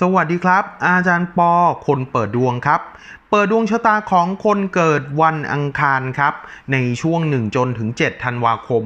สวัสดีครับ อาจารย์ปอคนเปิดดวงครับ เปิดดวงชะตาของคนเกิดวันอังคารครับ ในช่วง 1 จนถึง 7 ธันวาคม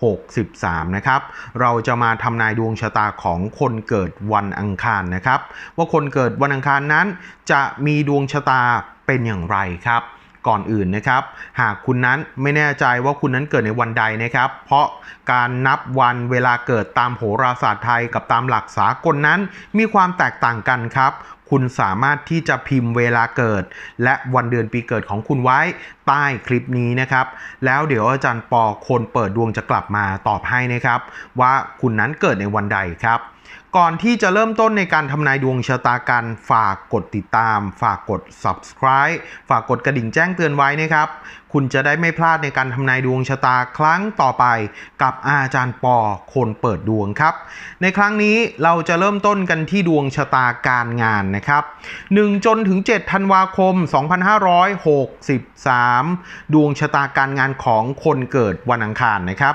2563 นะครับ เราจะมาทำนายดวงชะตาของคนเกิดวันอังคารนะครับ ว่าคนเกิดวันอังคารนั้นจะมีดวงชะตาเป็นอย่างไรครับ ก่อนอื่นนะครับ หากคุณนั้นไม่แน่ใจว่าคุณนั้นเกิดในวันใดนะครับ เพราะการนับวันเวลาเกิดตามโหราศาสตร์ไทยกับตามหลักสากลนั้น มีความแตกต่างกันครับ คุณสามารถที่จะพิมพ์เวลาเกิด และวันเดือนปีเกิดของคุณไว้ใต้คลิปนี้นะครับ แล้วเดี๋ยวอาจารย์ปอคนเปิดดวงจะกลับมาตอบให้นะครับ ว่าคุณนั้นเกิดในวันใดครับก่อนที่จะเริ่มต้นในการทำนายดวงชะตากันฝากกดติดตาม ฝากกด subscribe ฝากกดกระดิ่งแจ้งเตือนไว้นะครับ คุณจะได้ไม่พลาดในการทำนายดวงชะตาครั้งต่อไป กับอาจารย์ปอคนเปิดดวงครับ ในครั้งนี้เราจะเริ่มต้นกันที่ดวงชะตาการงานนะครับ 1 จนถึง 7 ธันวาคม 2563 ดวงชะตาการงานของคนเกิดวันอังคารนะครับ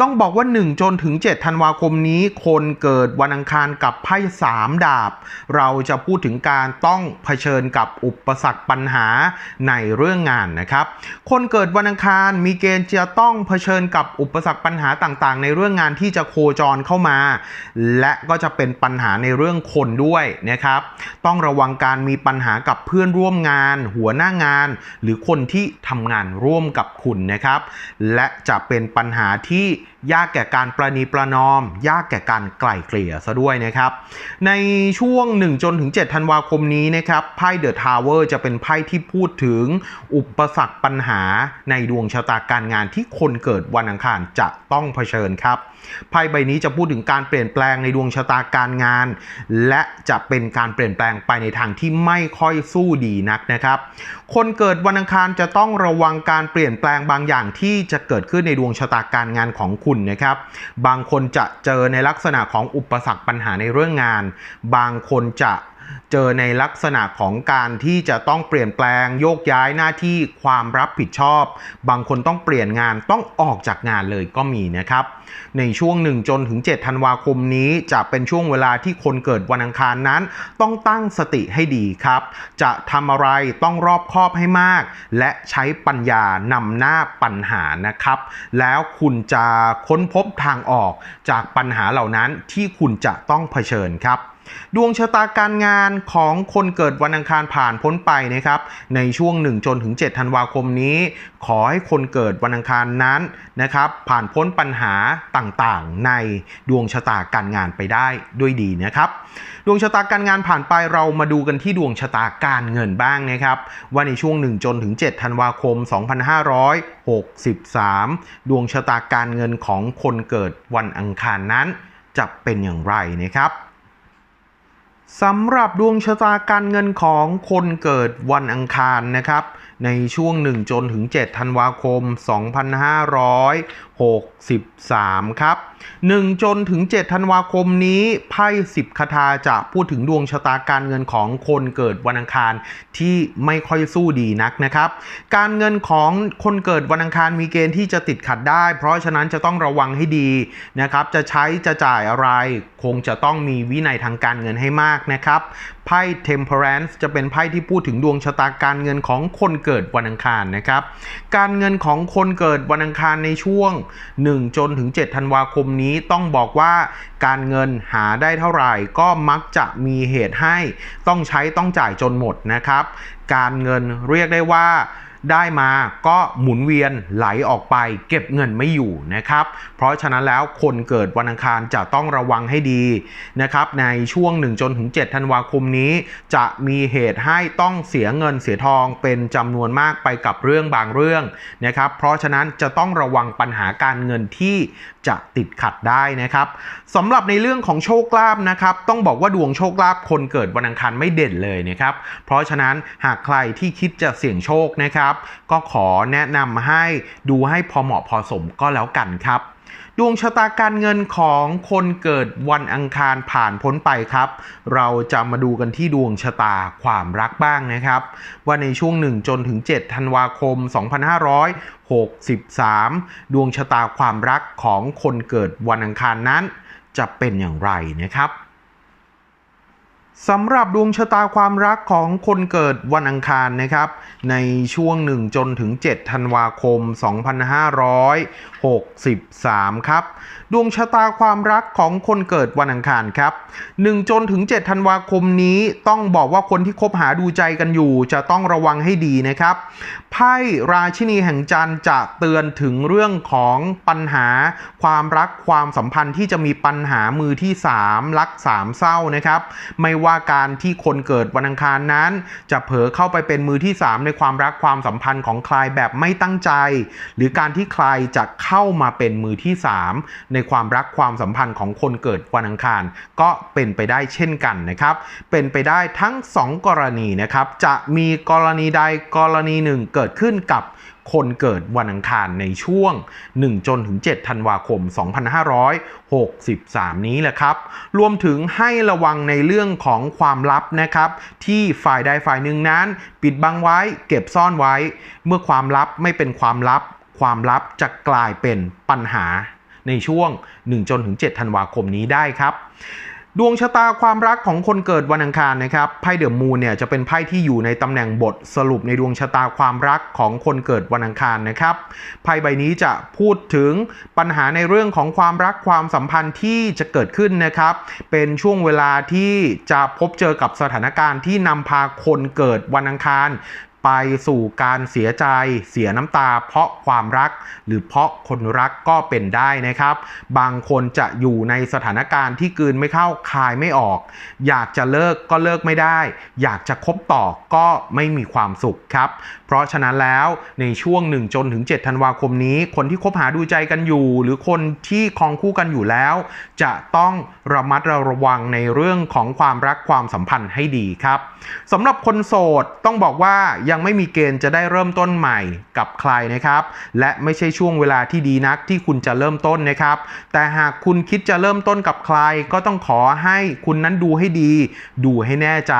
ต้องบอกว่า 1 จนถึง 7 ธันวาคมนี้คนเกิดวันอังคารกับไพ่3ดาบ เราจะพูดถึงการต้องเผชิญกับอุปสรรคปัญหาในเรื่องงานนะครับ คนเกิดวันอังคารมีเกณฑ์จะต้องเผชิญกับอุปสรรคปัญหาต่างๆ ในเรื่องงานที่จะโคจรเข้ามา และก็จะเป็นปัญหาในเรื่องคนด้วยนะครับ ต้องระวังการมีปัญหากับเพื่อนร่วมงาน หัวหน้างาน หรือคนที่ทำงานร่วมกับคุณนะครับ และจะเป็นปัญหาที่ยากแก่การประนีประนอม ยากแก่การไกล่เกลี่ยซะด้วยนะครับ ในช่วง 1 จนถึง 7 ธันวาคมนี้นะครับไพ่เดอะทาวเวอร์จะเป็นไพ่ที่พูดถึงอุปสรรคปัญหาในดวงชะตาการงานที่คนเกิดวันอังคารจะต้องเผชิญครับ ไพ่ใบนี้จะพูดถึงการเปลี่ยนแปลงในดวงชะตาการงาน และจะเป็นการเปลี่ยนแปลงไปในทางที่ไม่ค่อยสู้ดีนักนะครับ คนเกิดวันอังคารจะต้องระวังการเปลี่ยนแปลงบางอย่างที่จะเกิดขึ้นในดวงชะตาการงานของคุณนะครับ บางคนจะเจอในลักษณะของอุปสรรคปัญหาในเรื่องงาน บางคนจะ เจอในลักษณะของการที่จะต้องเปลี่ยนแปลงโยกย้ายหน้าที่ความรับผิดชอบ บางคนต้องเปลี่ยนงานต้องออกจากงานเลยก็มีนะครับ ในช่วง 1 จนถึง 7 ธันวาคมนี้จะเป็นช่วงเวลาที่คนเกิดวันอังคารนั้น ต้องตั้งสติให้ดีครับ จะทำอะไรต้องรอบคอบให้มาก และใช้ปัญญานำหน้าปัญหานะครับ แล้วคุณจะค้นพบทางออกจากปัญหาเหล่านั้นที่คุณจะต้องเผชิญครับ ดวงชะตาการงานของคนเกิดวันอังคารผ่านพ้นไปนะครับ ในช่วง1จนถึง7ธันวาคมนี้ ขอให้คนเกิดวันอังคารนั้นนะครับ ผ่านพ้นปัญหาต่างๆ ในดวงชะตาการงานไปได้ด้วยดีนะครับ ดวงชะตาการงานผ่านไปเรามาดูกันที่ดวงชะตาการเงินบ้างนะครับ ว่าในช่วง1จนถึง7ธันวาคม 2563 ดวงชะตาการเงินของคนเกิดวันอังคารนั้นจะเป็นอย่างไรนะครับ สำหรับดวงชะตาการเงินของคนเกิดวันอังคารนะครับ ในช่วง1จนถึง7ธันวาคม 63 ครับ 1 จนถึง 7 ธันวาคมนี้ไพ่10คาถาจะพูดถึงดวงชะตาการเงินของคนเกิดวันอังคารที่ไม่ค่อยสู้ดีนักนะครับ การเงินของคนเกิดวันอังคารมีเกณฑ์ที่จะติดขัดได้ เพราะฉะนั้นจะต้องระวังให้ดีนะครับ จะใช้จะจ่ายอะไร คงจะต้องมีวินัยทางการเงินให้มากนะครับ ไพ่ Temperance จะเป็นไพ่ที่พูดถึงดวงชะตาการเงินของคนเกิดวันอังคารนะครับ การเงินของคนเกิดวันอังคารในช่วง 1 จนถึง 7 ธันวาคมนี้ต้องบอกว่าการเงินหาได้เท่าไหร่ก็มักจะมีเหตุให้ต้องใช้ต้องจ่ายจนหมดนะครับ การเงินเรียกได้ว่า ได้มาก็หมุนเวียนไหลออกไป เก็บเงินไม่อยู่นะครับ เพราะฉะนั้นแล้วคนเกิดวันอังคารจะต้องระวังให้ดีนะครับ ในช่วง1จนถึง7ธันวาคมนี้ จะมีเหตุให้ต้องเสียเงินเสียทองเป็นจำนวนมากไปกับเรื่องบางเรื่องนะครับ เพราะฉะนั้นจะต้องระวังปัญหาการเงินที่จะติดขัดได้นะครับสำหรับในเรื่องของโชคลาภนะครับ ต้องบอกว่าดวงโชคลาภคนเกิดวันอังคารไม่เด่นเลยนะครับ เพราะฉะนั้นหากใครที่คิดจะเสี่ยงโชคนะครับนะครับ ก็ขอแนะนำให้ดูให้พอเหมาะพอสมก็แล้วกันครับดวงชะตาการเงินของคนเกิดวันอังคารผ่านพ้นไปครับ เราจะมาดูกันที่ดวงชะตาความรักบ้างนะครับ ว่าในช่วง 1 จนถึง 7 ธันวาคม 2563 ดวงชะตาความรักของคนเกิดวันอังคารนั้น จะเป็นอย่างไรนะครับ สำหรับดวงชะตาความรักของคนเกิดวันอังคารนะครับ ในช่วง 1 จนถึง 7 ธันวาคม 2563 ครับ ดวงชะตาความรักของคนเกิดวันอังคารครับ 1 จนถึง 7 ธันวาคมนี้ต้องบอกว่าคนที่คบหาดูใจกันอยู่ จะต้องระวังให้ดีนะครับไพ่ราชินีแห่งจันทร์จะเตือนถึงเรื่องของปัญหาความรักความสัมพันธ์ที่จะมีปัญหามือที่ 3 รักสามเศร้านะครับ ไม่ว่าการที่คนเกิดวันอังคารนั้น จะเผลอเข้าไปเป็นมือที่ 3 ในความรักความสัมพันธ์ของใครแบบไม่ตั้งใจ หรือการที่ใครจะเข้ามาเป็นมือที่ 3 ในความรักความสัมพันธ์ของคนเกิดวันอังคาร ก็เป็นไปได้เช่นกันนะครับ เป็นไปได้ทั้ง 2 กรณีนะครับ จะมีกรณีใดกรณีหนึ่งเกิดกิดขึ้นกับคนเกิดวันอังคารในช่วง 1 จนถึง 7 ธันวาคม 2563 นี้แหละครับ รวมถึงให้ระวังในเรื่องของความลับนะครับ ที่ฝ่ายใดฝ่ายหนึ่งนั้น ปิดบังไว้ เก็บซ่อนไว้ เมื่อความลับไม่เป็นความลับ ความลับจะกลายเป็นปัญหาในช่วง 1 จนถึง 7 ธันวาคมนี้ได้ครับ ดวงชะตาความรักของคนเกิดวันอังคารนะครับไพ่เดอะมูนเนี่ยจะเป็นไพ่ที่อยู่ในตำแหน่งบทสรุปในดวงชะตาความรักของคนเกิดวันอังคารนะครับไพ่ใบนี้จะพูดถึงปัญหาในเรื่องของความรักความสัมพันธ์ที่จะเกิดขึ้นนะครับ เป็นช่วงเวลาที่จะพบเจอกับสถานการณ์ที่นำพาคนเกิดวันอังคาร ไปสู่การเสียใจ เสียน้ำตา เพราะความรัก หรือเพราะคนรักก็เป็นได้นะครับ บางคนจะอยู่ในสถานการณ์ที่กืนไม่เข้าคายไม่ออก อยากจะเลิกก็เลิกไม่ได้ อยากจะคบต่อก็ไม่มีความสุขครับ เพราะฉะนั้นแล้วในช่วง1จนถึง7ธันวาคมนี้ คนที่คบหาดูใจกันอยู่ หรือคนที่คองคู่กันอยู่แล้ว จะต้องระมัดระวังในเรื่องของความรักความสัมพันธ์ให้ดีครับสำหรับคนโสดต้องบอกว่ายังไม่มีเกณฑ์จะได้เริ่มต้นใหม่กับใครนะครับ และไม่ใช่ช่วงเวลาที่ดีนักที่คุณจะเริ่มต้นนะครับ แต่หากคุณคิดจะเริ่มต้นกับใคร ก็ต้องขอให้คุณนั้นดูให้ดี ดูให้แน่ใจ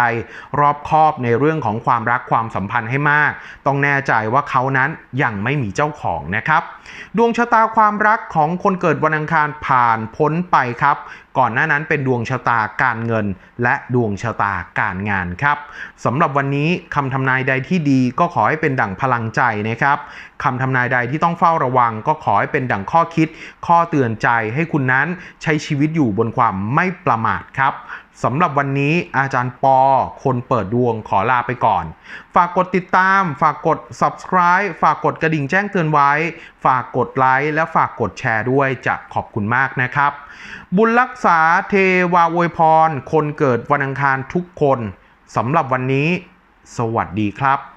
รอบคอบในเรื่องของความรักความสัมพันธ์ให้มาก ต้องแน่ใจว่าเขานั้นยังไม่มีเจ้าของนะครับ ดวงชะตาความรักของคนเกิดวันอังคารผ่านพ้นไปครับก่อนหน้านั้นเป็นดวงชะตาการเงิน และดวงชะตาการงานครับสำหรับวันนี้คำทำนายใดที่ดีก็ขอให้เป็นดั่งพลังใจนะครับคำทำนายใดที่ต้องเฝ้าระวัง ก็ขอให้เป็นดั่งข้อคิด ข้อเตือนใจให้คุณนั้นใช้ชีวิตอยู่บนความไม่ประมาทครับ สำหรับวันนี้อาจารย์ปอ คนเปิดดวงขอลาไปก่อน ฝากกดติดตาม ฝากกด subscribe ฝากกดกระดิ่งแจ้งเตือนไว้ ฝากกดไลค์และฝากกดแชร์ด้วยจะขอบคุณมากนะครับ บุญรักษาเทวาอวยพร คนเกิดวันอังคารทุกคนสำหรับวันนี้ สวัสดีครับ